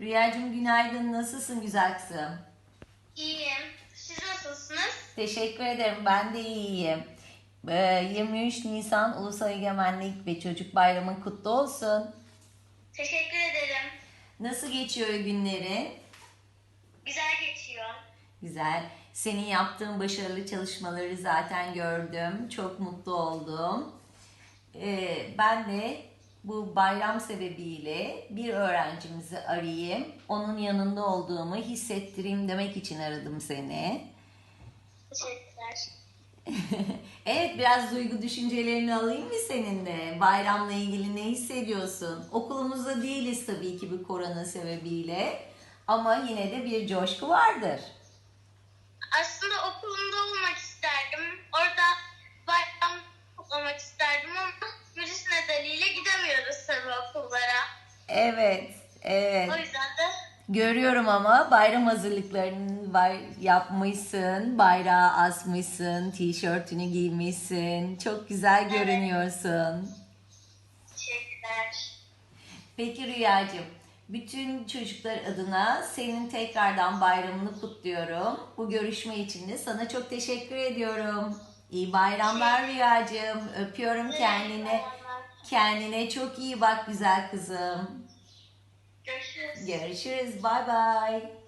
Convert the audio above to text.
Rüyacığım günaydın. Nasılsın güzel kızım? İyiyim. Siz nasılsınız? Teşekkür ederim. Ben de iyiyim. Ee, 23 Nisan Ulusal Egemenlik ve Çocuk Bayramı kutlu olsun. Teşekkür ederim. Nasıl geçiyor günleri? Güzel geçiyor. Güzel. Senin yaptığın başarılı çalışmaları zaten gördüm. Çok mutlu oldum. Ee, ben de bu bayram sebebiyle bir öğrencimizi arayayım. Onun yanında olduğumu hissettireyim demek için aradım seni. Teşekkürler. evet biraz duygu düşüncelerini alayım mı seninle? Bayramla ilgili ne hissediyorsun? Okulumuzda değiliz tabii ki bu korona sebebiyle. Ama yine de bir coşku vardır. Evet, evet. O yüzden de Görüyorum ama bayram hazırlıklarını var, yapmışsın, bayrağı asmışsın, tişörtünü giymişsin. Çok güzel görünüyorsun. teşekkürler. Peki Rüyacığım, bütün çocuklar adına senin tekrardan bayramını kutluyorum. Bu görüşme için de sana çok teşekkür ediyorum. İyi bayramlar Rüyacığım. Öpüyorum kendine. Kendine çok iyi bak güzel kızım. Görüşürüz. Görüşürüz. Bay bay.